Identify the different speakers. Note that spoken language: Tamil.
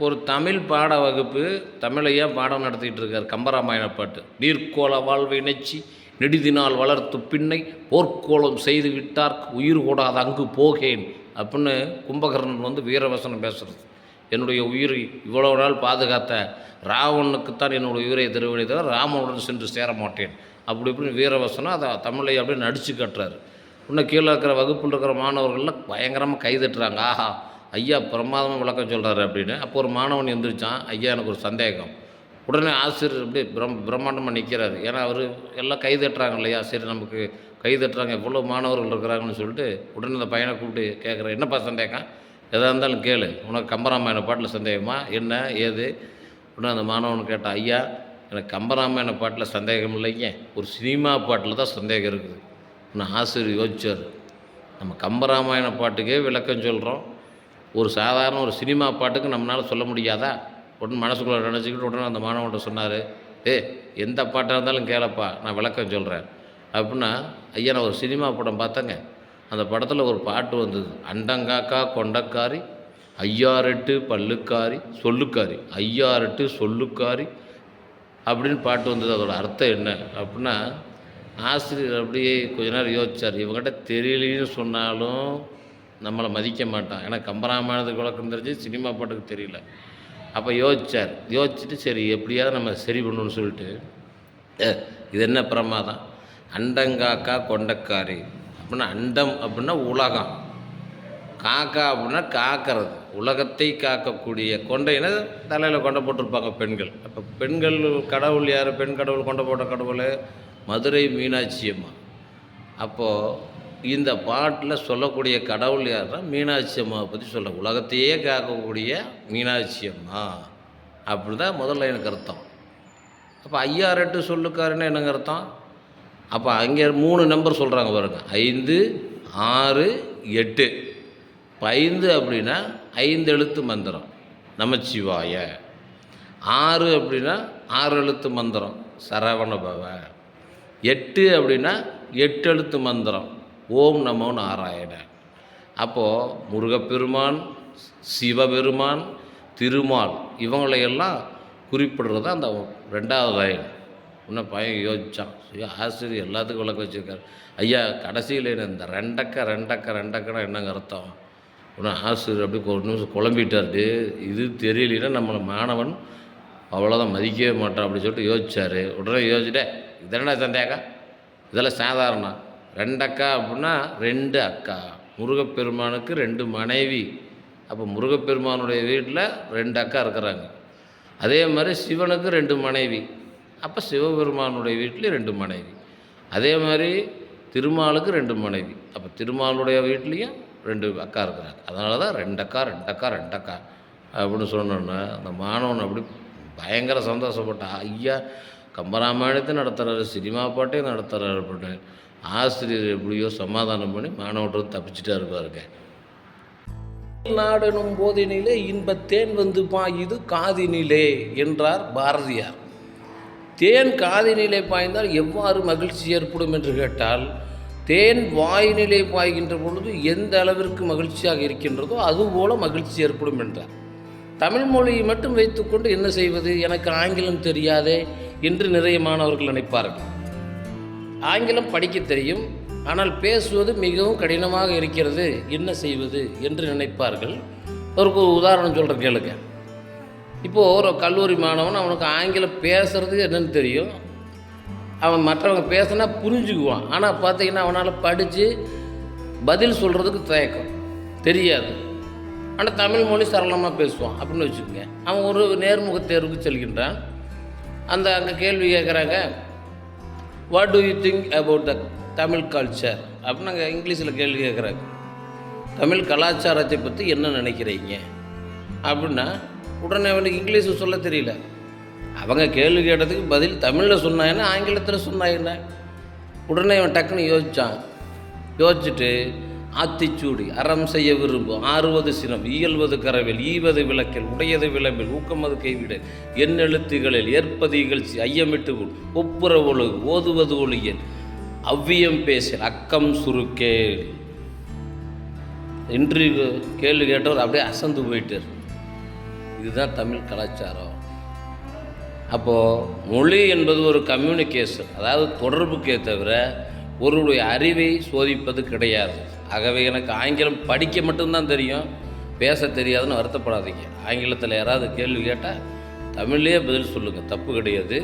Speaker 1: ஒரு தமிழ் பாட வகுப்பு தமிழையா பாடம் நடத்திக்கிட்டு இருக்கார் கம்பராமாயண பாட்டு. நீர்க்கோள வாழ்வை நெச்சி நெடுதினால் வளர்த்து பின்னை போர்க்கோளம் செய்து விட்டார் உயிர் கூடாது அங்கு போகேன் அப்படின்னு கும்பகர்ணன் வந்து வீரவசனம் பேசுறது. என்னுடைய உயிரை இவ்வளவு நாள் பாதுகாத்த ராவணனுக்குத்தான் என்னுடைய உயிரை தருவதை தவிர ராமனுடன் சென்று சேர மாட்டேன் அப்படி இப்படின்னு வீரவசனம் அதை தமிழை அப்படியே நடிச்சு கட்டுறாரு. இன்னும் கீழே இருக்கிற வகுப்பில் இருக்கிற மாணவர்கள்லாம் பயங்கரமாக கைதட்டுறாங்க. ஆஹா ஐயா பிரமாதமாக விளக்கம் சொல்கிறாரு அப்படின்னு. அப்போ ஒரு மாணவன் எந்திரிச்சான் ஐயா எனக்கு ஒரு சந்தேகம். உடனே ஆசிரியர் இப்படி பிரம் பிரம்மாண்டமாக நிற்கிறாரு ஏன்னா அவர் எல்லாம் கைதட்டுறாங்க இல்லையா? சரி நமக்கு கைதட்டுறாங்க எவ்வளோ மாணவர்கள் இருக்கிறாங்கன்னு சொல்லிட்டு உடனே அந்த பையனை கூப்பிட்டு கேட்குறேன் என்னப்பா சந்தேகம்? எதாக இருந்தாலும் கேளு. உனக்கு கம்பராமாயண பாட்டில் சந்தேகமா? என்ன? ஏது? உடனே அந்த மாணவன் கேட்டான் ஐயா எனக்கு கம்பராமாயண பாட்டில் சந்தேகம் இல்லைங்க. ஒரு சினிமா பாட்டில் தான் சந்தேகம் இருக்குது. நான் ஆசிரியர் யோசிச்சார் நம்ம கம்பராமாயண பாட்டுக்கே விளக்கம் சொல்கிறோம் ஒரு சாதாரண ஒரு சினிமா பாட்டுக்கு நம்மளால் சொல்ல முடியாதா? உடனே மனசுக்குள்ளே நினச்சிக்கிட்டு உடனே அந்த மாணவன்கிட்ட சொன்னார் ஏ எந்த பாட்டாக இருந்தாலும் கேளப்பா நான் விளக்கம் சொல்கிறேன் அப்படின்னா ஐயா நான் ஒரு சினிமா படம் பார்த்தேங்க. அந்த படத்தில் ஒரு பாட்டு வந்தது. அண்டங்காக்கா கொண்டக்காரி ஐயாரெட்டு பல்லுக்காரி சொல்லுக்காரி ஐயாரெட்டு சொல்லுக்காரி அப்படின்னு பாட்டு வந்தது. அதோட அர்த்தம் என்ன? அப்படின்னா ஆசிரியர் அப்படியே கொஞ்ச நேரம் யோசிச்சார். இவங்ககிட்ட தெரியலன்னு சொன்னாலும் நம்மளை மதிக்க மாட்டான். ஏன்னா கம்பராமாயணத்துக்கு விளக்கம் தெரிஞ்சு சினிமா பாட்டுக்கு தெரியல. அப்போ யோசித்தார் யோசிச்சுட்டு சரி எப்படியாவது நம்ம சரி பண்ணணும்னு சொல்லிட்டு இது என்ன பிரமாதம்? அண்டங்காக்கா கொண்டக்காரி. அப்படின்னா அண்டம் அப்படின்னா உலகம். காக்கா அப்படின்னா காக்கிறது. உலகத்தை காக்கக்கூடிய கொண்டைனா தலையில் கொண்டை போட்டிருப்பாங்க பெண்கள். அப்போ பெண்கள் கடவுள் யார்? பெண் கடவுள் கொண்டை போட்ட கடவுள் மதுரை மீனாட்சி அம்மா. அப்போது இந்த பாட்டில் சொல்லக்கூடிய கடவுள் யார்னா மீனாட்சி அம்மாவை பற்றி சொல்ல உலகத்தையே காக்கக்கூடிய மீனாட்சி அம்மா. அப்படி தான் முதல்ல எனக்கு அர்த்தம். அப்போ ஐயா ரெட்டு சொல்லுக்காருன்னு என்னங்க அர்த்தம்? அப்போ அங்கே மூணு நம்பர் சொல்கிறாங்க பாருங்க. ஐந்து ஆறு எட்டு. இப்போ ஐந்து அப்படின்னா ஐந்து எழுத்து மந்திரம். நமச்சிவாய. ஆறு அப்படின்னா ஆறு எழுத்து மந்திரம். சரவணபவ. எட்டு அப்படின்னா எட்டு எழுத்து மந்திரம். ஓம் நமோ நாராயண. அப்போது முருகப்பெருமான் சிவபெருமான் திருமால் இவங்களையெல்லாம் குறிப்பிடுறது அந்த ரெண்டாவது வயல் இன்னும் பையன் யோசித்தான் ஆசிரியர் எல்லாத்துக்கும் விளக்க வச்சுருக்காரு. ஐயா கடைசியில் இந்த ரெண்டக்க ரெண்டக்க ரெண்டக்கன்னா என்னங்க அர்த்தம்? இன்னும் ஆசிரியர் அப்படி ஒரு நிமிஷம் குழம்பிட்டாரு. இது தெரியலன்னா நம்மளை மாணவன் அவ்வளோதான் மதிக்கவே மாட்டான் அப்படின்னு சொல்லிட்டு யோசிச்சார். உடனே யோசிச்சுட்டே இதென்ன சந்தேகம்? இதெல்லாம் சாதாரணம். ரெண்டக்கா அப்படின்னா ரெண்டு அக்கா. முருகப்பெருமானுக்கு ரெண்டு மனைவி. அப்போ முருகப்பெருமானுடைய வீட்டில் ரெண்டு அக்கா இருக்கிறாங்க. அதே மாதிரி சிவனுக்கு ரெண்டு மனைவி. அப்போ சிவபெருமானுடைய வீட்லேயும் ரெண்டு மனைவி. அதே மாதிரி திருமாலுக்கு ரெண்டு மனைவி. அப்போ திருமாலுடைய வீட்லேயும் ரெண்டு அக்கா இருக்கிறாங்க. அதனால தான் ரெண்டக்கா ரெண்டக்கா ரெண்டு அக்கா அப்படின்னு சொன்னோன்னா அந்த மாணவன் அப்படி பயங்கர சந்தோஷப்பட்டான். ஐயா கம்பராமாயணத்தை நடத்துகிறாரு சினிமா பாட்டையும் நடத்துகிறாரு அப்படின்னு ஆசிரியர் எப்படியோ சமாதானம் பண்ணி மாணவர்கள் தப்பிச்சுட்டா இருப்பாருங்க நாடெனும் போதினிலே இன்பத் தேன் வந்து பாயுது காதினிலே என்றார் பாரதியார். தேன் காதினிலே பாய்ந்தால் எவ்வாறு மகிழ்ச்சி ஏற்படும் என்று கேட்டால் தேன் வாயினிலே பாய்கின்ற பொழுது எந்த அளவிற்கு மகிழ்ச்சியாக இருக்கின்றதோ அதுபோல மகிழ்ச்சி ஏற்படும் என்றார். தமிழ் மொழியை மட்டும் வைத்துக்கொண்டு என்ன செய்வது? எனக்கு ஆங்கிலம் தெரியாதே என்று நிறைய மாணவர்கள் நினைப்பார்கள். ஆங்கிலம் படிக்க தெரியும் ஆனால் பேசுவது மிகவும் கடினமாக இருக்கிறது. என்ன செய்வது என்று நினைப்பார்கள். ஒரு உதாரணம் சொல்கிற கேளுங்க. இப்போது ஒரு கல்லூரி மாணவன் அவனுக்கு ஆங்கிலம் பேசுறது என்னன்னு தெரியும். அவன் மற்றவங்க பேசினா புரிஞ்சுக்குவான். ஆனால் பார்த்தீங்கன்னா அவனால் படித்து பதில் சொல்கிறதுக்கு தயக்கம். தெரியாது. ஆனால் தமிழ் மொழி சரளமாக பேசுவான். அப்படின்னு வச்சுக்கோங்க. அவன் ஒரு நேர்முக தேர்வுக்கு செல்கின்றான். அந்த அங்கே கேள்வி கேட்குறாங்க what do you think about the Tamil culture அப்படின்னு அங்கே இங்கிலீஷில் கேள்வி கேட்குறாங்க தமிழ் கலாச்சாரத்தை பற்றி என்ன நினைக்கிறீங்க? அப்படின்னா உடனே அவனுக்கு இங்கிலீஷ் சொல்ல தெரியல. அவங்க கேள்வி கேட்டதுக்கு பதில் தமிழில் சொன்னாங்கன்னா ஆங்கிலத்தில் சொன்னாங்கன்னா உடனே அவன் டக்குன்னு யோசித்தான் யோசிச்சுட்டு ஆத்திச்சூடி அறம் செய்ய விரும்பும் ஆறுவது சினம் இயல்வது கரவில் ஈவது விளக்கில் உடையது விளம்பில் ஊக்கமது கைவிட என் எழுத்துகளில் ஏற்பது இகழ்ச்சி ஐயமிட்டு ஒப்புற ஒழுகு ஓதுவது ஒளியன் அவ்வியம் பேசல் அக்கம் சுருக்கே. இன்று கேள்வி கேட்டவர் அப்படியே அசந்து போயிட்டார். இதுதான் தமிழ் கலாச்சாரம். அப்போது மொழி என்பது ஒரு கம்யூனிகேஷன் அதாவது தொடர்புக்கே தவிர ஒருவருடைய அறிவை சோதிப்பது கிடையாது. ஆகவே எனக்கு ஆங்கிலம் படிக்க மட்டும்தான் தெரியும் பேச தெரியாதுன்னு வருத்தப்படாதீங்க. ஆங்கிலத்தில் யாராவது கேள்வி கேட்டால் தமிழ்லேயே பதில் சொல்லுங்கள் தப்பு கிடையாது.